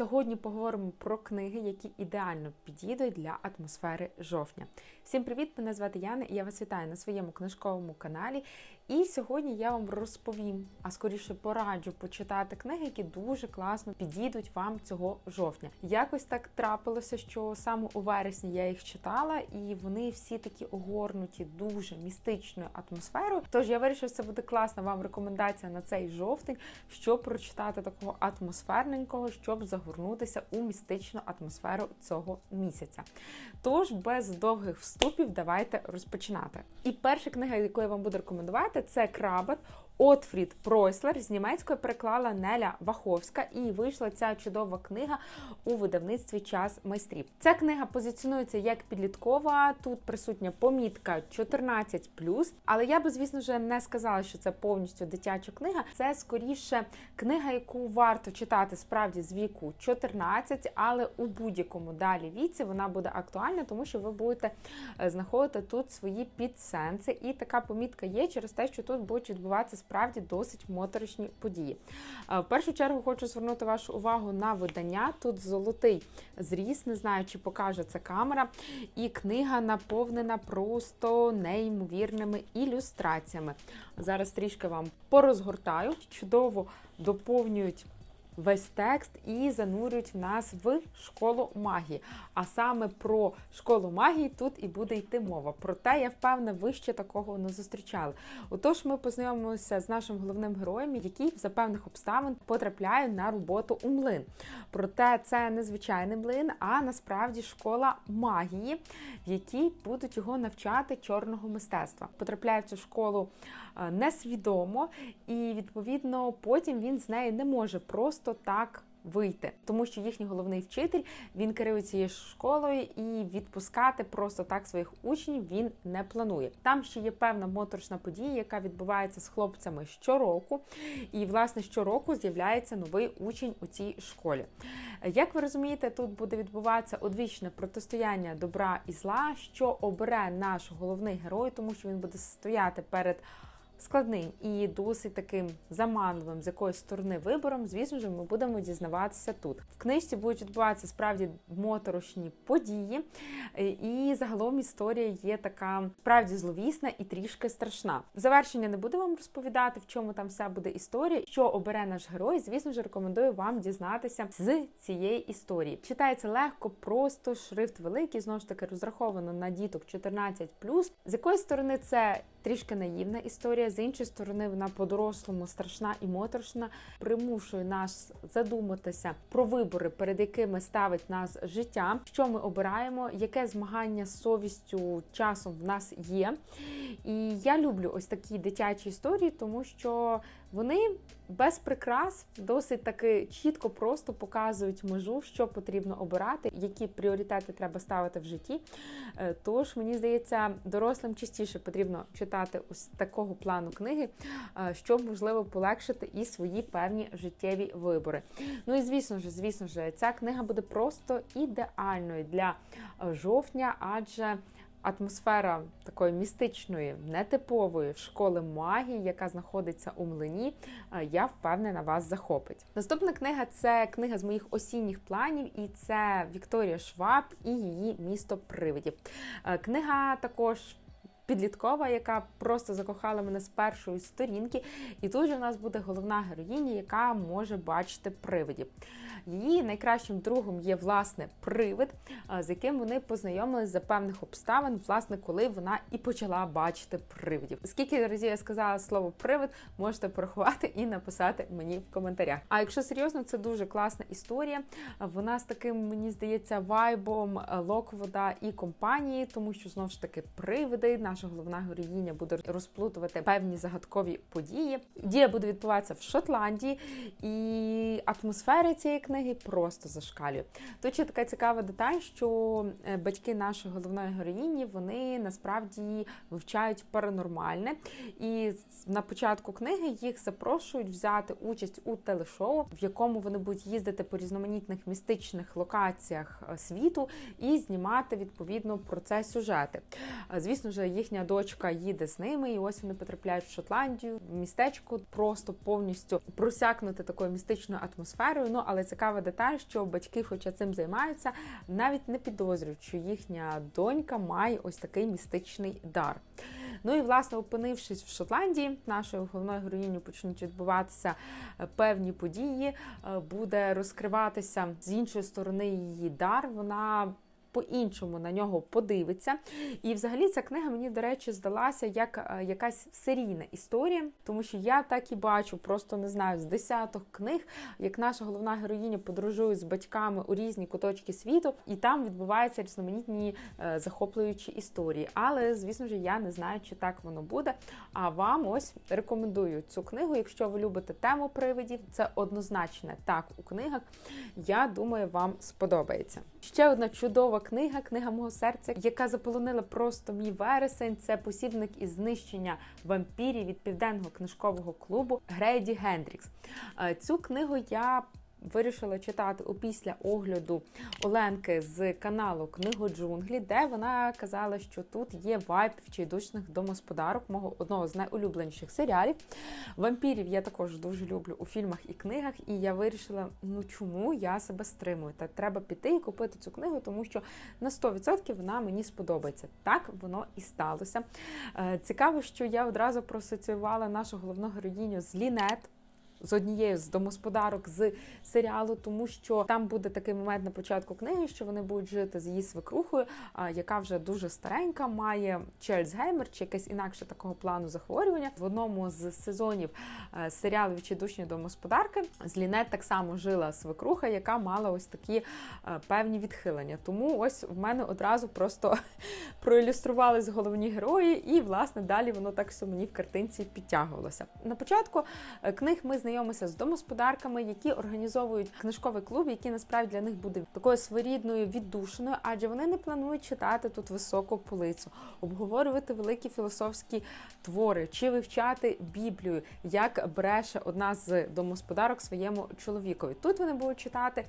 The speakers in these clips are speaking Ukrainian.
Сьогодні поговоримо про книги, які ідеально підійдуть для атмосфери жовтня. Всім привіт! Мене звати Яна і я вас вітаю на своєму книжковому каналі. І сьогодні я вам розповім, а скоріше пораджу почитати книги, які дуже класно підійдуть вам цього жовтня. Якось так трапилося, що саме у вересні я їх читала, і вони всі такі огорнуті дуже містичною атмосферою. Тож я вирішила, це буде класна вам рекомендація на цей жовтень, щоб прочитати такого атмосферненького, щоб загорнутися у містичну атмосферу цього місяця. Тож без довгих вступів давайте розпочинати. І перша книга, яку я вам буду рекомендувати, це Крабат. Отфрід Пройслер з німецької переклала Неля Ваховська, і вийшла ця чудова книга у видавництві Час майстрів. Ця книга позиціонується як підліткова. Тут присутня помітка 14+, але я би, звісно ж, не сказала, що це повністю дитяча книга. Це скоріше книга, яку варто читати справді з віку 14, але у будь-якому далі віці вона буде актуальна, тому що ви будете е, знаходити тут свої підсенси. І така помітка є через те, що тут будуть відбуватися справді досить моторошні події. В першу чергу хочу звернути вашу увагу на видання. Тут золотий зріс, не знаю, чи покаже це камера. І книга наповнена просто неймовірними ілюстраціями. Зараз трішки вам порозгортаю, чудово доповнюють весь текст і занурюють нас в школу магії. А саме про школу магії тут і буде йти мова. Проте я впевнена, ви ще такого не зустрічали. Отож, ми познайомимося з нашим головним героєм, який за певних обставин потрапляє на роботу у млин. Проте це не звичайний млин, а насправді школа магії, в якій будуть його навчати чорного мистецтва. Потрапляє в цю школу несвідомо, і відповідно потім він з неї не може просто так. Вийти, тому що їхній головний вчитель він керує цією школою і відпускати просто так своїх учнів він не планує. Там ще є певна моторошна подія, яка відбувається з хлопцями щороку, і власне щороку з'являється новий учень у цій школі. Як ви розумієте, тут буде відбуватися одвічне протистояння добра і зла, що обере наш головний герой, тому що він буде стояти перед складним і досить таким заманливим з якоїсь сторони вибором, звісно ж, ми будемо дізнаватися тут. В книжці будуть відбуватися справді моторошні події, і загалом історія є така справді зловісна і трішки страшна. Завершення не буду вам розповідати, в чому там вся буде історія, що обере наш герой. Звісно ж, рекомендую вам дізнатися з цієї історії. Читається легко, просто шрифт великий, знову ж таки розраховано на діток 14+. З якої сторони це трішки наївна історія, з іншої сторони, вона по-дорослому страшна і моторошна, примушує нас задуматися про вибори, перед якими ставить нас життя, що ми обираємо, яке змагання з совістю часом в нас є. І я люблю ось такі дитячі історії, тому що вони без прикрас досить таки чітко просто показують межу, що потрібно обирати, які пріоритети треба ставити в житті. Е, тож, мені здається, дорослим частіше потрібно читати ось такого плану книги, е, щоб можливо полегшити і свої певні життєві вибори. Ну і звісно ж, звісно ж, ця книга буде просто ідеальною для е, жовтня, адже атмосфера такої містичної, нетипової школи магії, яка знаходиться у млині, я впевнена, вас захопить. Наступна книга це книга з моїх осінніх планів, і це Вікторія Шваб і її місто привидів. Книга також підліткова, яка просто закохала мене з першої сторінки. І тут же у нас буде головна героїня, яка може бачити привидів. Її найкращим другом є власне привид, з яким вони познайомились за певних обставин, власне, коли вона і почала бачити привидів. Скільки разів я сказала слово привид, можете порахувати і написати мені в коментарях. А якщо серйозно, це дуже класна історія. Вона з таким, мені здається, вайбом Локвода і компанії, тому що знову ж таки привиди, наша головна героїня буде розплутувати певні загадкові події. Дія буде відбуватися в Шотландії, і атмосфера цієї книги просто зашкалює. Тут ще така цікава деталь, що е, батьки нашої головної героїні вони насправді вивчають паранормальне, і на початку книги їх запрошують взяти участь у телешоу, в якому вони будуть їздити по різноманітних містичних локаціях е, світу і знімати відповідно про це сюжети. Звісно ж, їхні їхня дочка їде з ними, і ось вони потрапляють в Шотландію, містечко просто повністю просякнути такою містичною атмосферою. Ну але цікава деталь, що батьки, хоча цим займаються, навіть не підозрюють, що їхня донька має ось такий містичний дар. Ну і власне, опинившись в Шотландії, нашою головною героїню почнуть відбуватися е, певні події, е, буде розкриватися з іншої сторони її дар. Вона по-іншому на нього подивиться. І взагалі ця книга мені, до речі, здалася як е, якась серійна історія, тому що я так і бачу, просто не знаю, з десяток книг, як наша головна героїня подорожує з батьками у різні куточки світу, і там відбуваються різноманітні е, захоплюючі історії. Але, звісно ж, я не знаю, чи так воно буде. А вам ось рекомендую цю книгу. Якщо ви любите тему привидів, це однозначно так у книгах. Я думаю, вам сподобається. Ще одна чудова книга, книга мого серця, яка заполонила просто мій вересень. Це посібник із знищення вампірів від південного книжкового клубу Грейді Гендрікс. Е, цю книгу я вирішила читати опісля огляду Оленки з каналу Книгу Джунглі, де вона казала, що тут є вайб вчайдушних домосподарок, мого одного з найулюбленіших серіалів. Вампірів я також дуже люблю у фільмах і книгах, і я вирішила, ну чому я себе стримую? Та треба піти і купити цю книгу, тому що на 100% вона мені сподобається. Так воно і сталося. Е, цікаво, що я одразу просоціювала нашу головну героїню з Лінет з однією з домосподарок з серіалу, тому що там буде такий момент на початку книги, що вони будуть жити з її свекрухою, яка вже дуже старенька, має Чельцгеймер чи якесь інакше такого плану захворювання. В одному з сезонів е, серіалу «Відчайдушні домосподарки з Лінет так само жила свекруха, яка мала ось такі е, певні відхилення. Тому ось в мене одразу просто проілюструвались головні герої, і власне далі воно так все мені в картинці підтягувалося. На початку е, книг ми знайомі знайомися з домосподарками, які організовують книжковий клуб, який насправді для них буде такою своєрідною віддушиною, адже вони не планують читати тут високу полицю, обговорювати великі філософські твори чи вивчати Біблію, як бреше одна з домосподарок своєму чоловікові. Тут вони будуть читати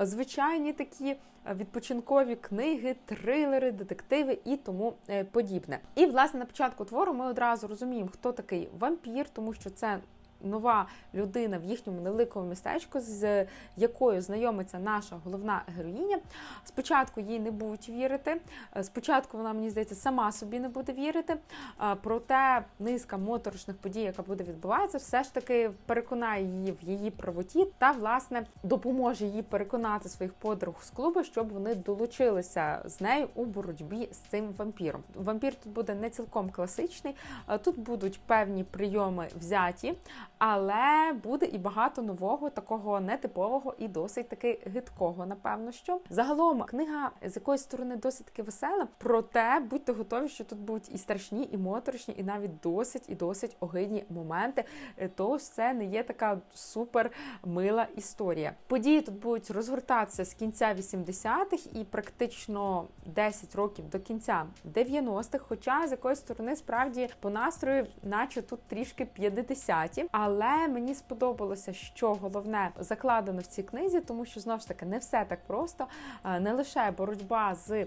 звичайні такі відпочинкові книги, трилери, детективи і тому е, подібне. І власне на початку твору ми одразу розуміємо, хто такий вампір, тому що це нова людина в їхньому невеликому містечку, з якою знайомиться наша головна героїня. Спочатку їй не будуть вірити. Е, спочатку вона, мені здається, сама собі не буде вірити. Е, проте низка моторошних подій, яка буде відбуватися, все ж таки переконає її в її правоті та, власне, допоможе їй переконати своїх подруг з клубу, щоб вони долучилися з нею у боротьбі з цим вампіром. Вампір тут буде не цілком класичний, е, тут будуть певні прийоми взяті. Але буде і багато нового, такого нетипового і досить таки гидкого, напевно, що загалом книга з якоїсь сторони досить таки весела. Проте будьте готові, що тут будуть і страшні, і моторошні, і навіть досить і досить огидні моменти. Е, тож це не є така супер мила історія. Події тут будуть розгортатися з кінця 80-х і практично 10 років до кінця 90-х. Хоча з якоїсь сторони справді по настрою, наче тут трішки 50-ті. Але мені сподобалося, що головне закладено в цій книзі, тому що знову ж таки не все так просто. Е, не лише боротьба з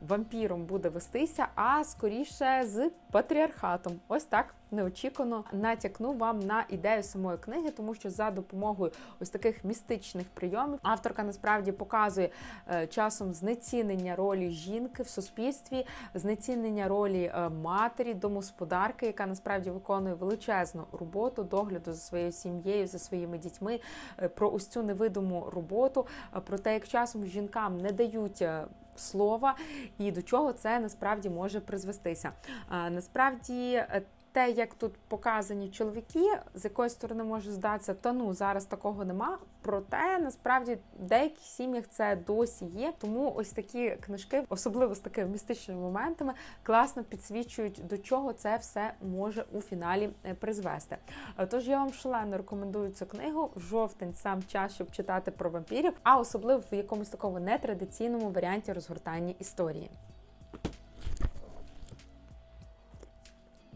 вампіром буде вестися, а скоріше з патріархатом. Ось так неочікувано натякну вам на ідею самої книги, тому що за допомогою ось таких містичних прийомів авторка насправді показує е, часом знецінення ролі жінки в суспільстві, знецінення ролі е, матері, домосподарки, яка насправді виконує величезну роботу догляду за своєю сім'єю, за своїми дітьми, е, про ось цю невидиму роботу, про те, як часом жінкам не дають слова і до чого це насправді може призвестися. Насправді те, як тут показані чоловіки, з якої сторони може здатися, та ну зараз такого нема. Проте насправді в деяких сім'ях це досі є. Тому ось такі книжки, особливо з такими містичними моментами, класно підсвічують, до чого це все може у фіналі е, призвести. Е, тож я вам шалено рекомендую цю книгу. Жовтень сам час, щоб читати про вампірів, а особливо в якомусь такому нетрадиційному варіанті розгортання історії.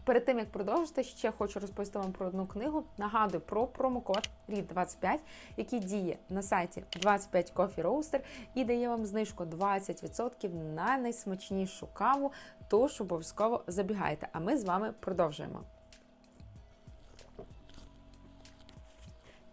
Перед тим як продовжити, ще хочу розповісти вам про одну книгу. Нагадую про промокод рід 25 який діє на сайті 25 Coffee Roaster і дає вам знижку 20% на найсмачнішу каву. Тож обов'язково забігайте. А ми з вами продовжуємо.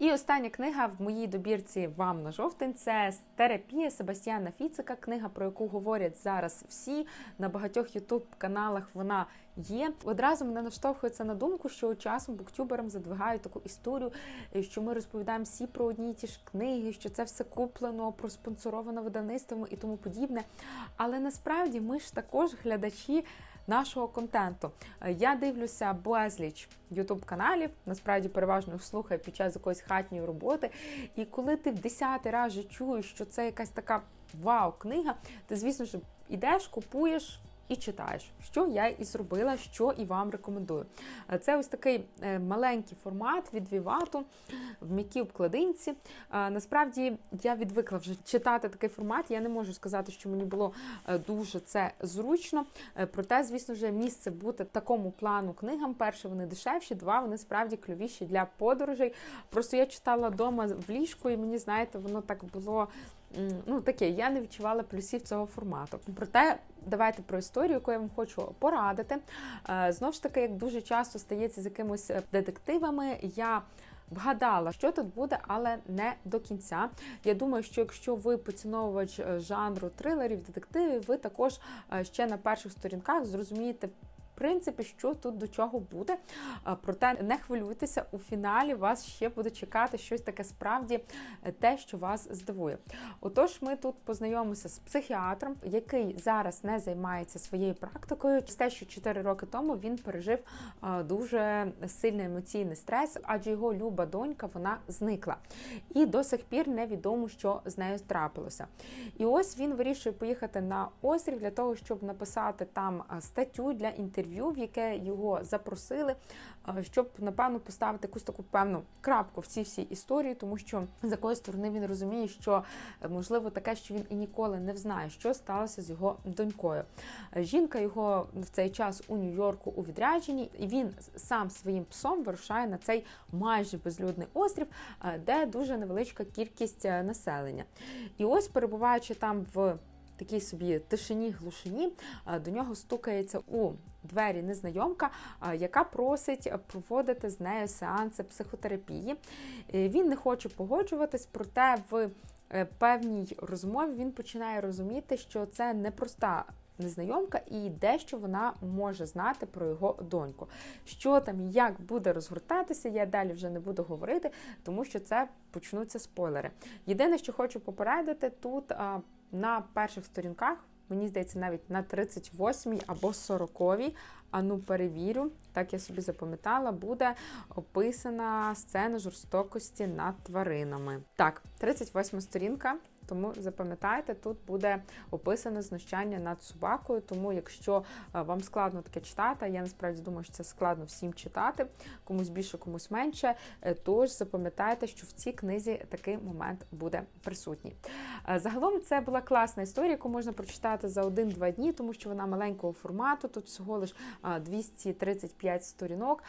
І остання книга в моїй добірці вам на жовтень це терапія Себастьяна Фіцика. Книга, про яку говорять зараз всі на багатьох ютуб-каналах. Вона є. Одразу мене наштовхується на думку, що часом буктюберам задвигають таку історію, що ми розповідаємо всі про одні і ті ж книги, що це все куплено, проспонсоровано видавництвами і тому подібне. Але насправді ми ж також глядачі нашого контенту. Я дивлюся безліч ютуб-каналів, насправді переважно слухаю під час якоїсь хатньої роботи. І коли ти в десятий раз чуєш, що це якась така вау-книга, ти, звісно ж, ідеш, купуєш. І читаєш, що я і зробила, що і вам рекомендую. Це ось такий маленький формат від Вівату в м'якій обкладинці. Насправді я відвикла вже читати такий формат. Я не можу сказати, що мені було дуже це зручно. Проте, звісно ж, місце бути такому плану книгам. Перше, вони дешевші, два вони справді кльовіші для подорожей. Просто я читала вдома в ліжку, і мені, знаєте, воно так було ну таке, я не відчувала плюсів цього формату. Проте давайте про історію, яку я вам хочу порадити. Е, знову ж таки, як дуже часто стається з якимось е, детективами, я. Вгадала, що тут буде, але не до кінця. Я думаю, що якщо ви поціновувач е, жанру трилерів, детективів, ви також ще на перших сторінках зрозумієте принципі, що тут до чого буде. Проте не хвилюйтеся, у фіналі вас ще буде чекати щось таке справді е, те, що вас здивує. Отож, ми тут познайомимося з психіатром, який зараз не займається своєю практикою. Через те, що 4 роки тому він пережив дуже сильний емоційний стрес, адже його люба донька вона зникла. І до сих пір невідомо, що з нею трапилося. І ось він вирішує поїхати на острів для того, щоб написати там статтю для інтерв'ю інтерв'ю, в яке його запросили, е, щоб напевно поставити якусь таку певну крапку в цій всій історії, тому що з якої сторони він розуміє, що е, можливо таке, що він і ніколи не знає, що сталося з його донькою. Е, жінка його в цей час у Нью-Йорку у відрядженні, і він сам своїм псом вирушає на цей майже безлюдний острів, де дуже невеличка кількість населення. І ось перебуваючи там в такій собі тишині, глушині, до нього стукається у двері незнайомка, яка просить проводити з нею сеанси психотерапії. Він не хоче погоджуватись, проте в е, певній розмові він починає розуміти, що це непроста. Незнайомка і дещо вона може знати про його доньку. Що там і як буде розгортатися, я далі вже не буду говорити, тому що це почнуться спойлери. Єдине, що хочу попередити, тут на перших сторінках Мені здається, навіть на 38-й або 40-й, а ну перевірю, так я собі запам'ятала, буде описана сцена жорстокості над тваринами. Так, 38 сторінка. Тому запам'ятайте, тут буде описане знущання над собакою. Тому, якщо е, вам складно таке читати, я насправді думаю, що це складно всім читати, комусь більше, комусь менше. Е, тож запам'ятайте, що в цій книзі такий момент буде присутній. Е, загалом це була класна історія, яку можна прочитати за один-два дні, тому що вона маленького формату, тут всього лиш 235 сторінок.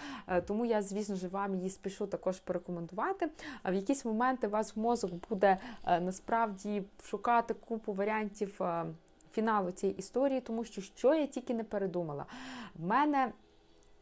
Тому я, звісно ж, вам її спішу також порекомендувати. В якісь моменти у вас мозок буде насправді шукати купу варіантів е, фіналу цієї історії, тому що що я тільки не передумала. В мене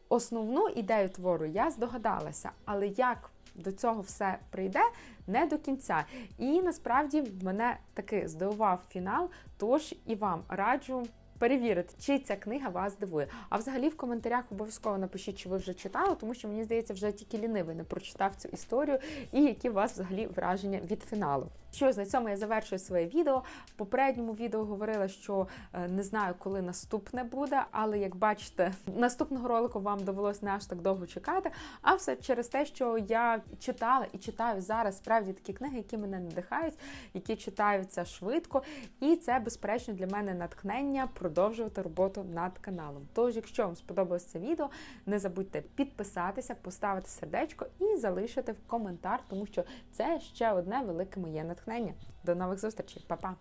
основну ідею твору я здогадалася, але як до цього все прийде, не до кінця. І насправді мене таки здивував фінал, тож і вам раджу перевірити, чи ця книга вас здивує. А взагалі в коментарях обов'язково напишіть, чи ви вже читали, тому що мені здається, вже тільки лінивий не прочитав цю історію, і які у вас взагалі враження від фіналу. Що ж, на цьому я завершую своє відео. В попередньому відео говорила, що е, не знаю, коли наступне буде, але як бачите, наступного ролику вам довелось не аж так довго чекати. А все через те, що я читала і читаю зараз справді такі книги, які мене надихають, які читаються швидко. І це, безперечно, для мене натхнення продовжувати роботу над каналом. Тож, якщо вам сподобалось це відео, не забудьте підписатися, поставити сердечко і залишити в коментар, тому що це ще одне велике моє натхнення натхнення. До нових зустрічей, Па-па!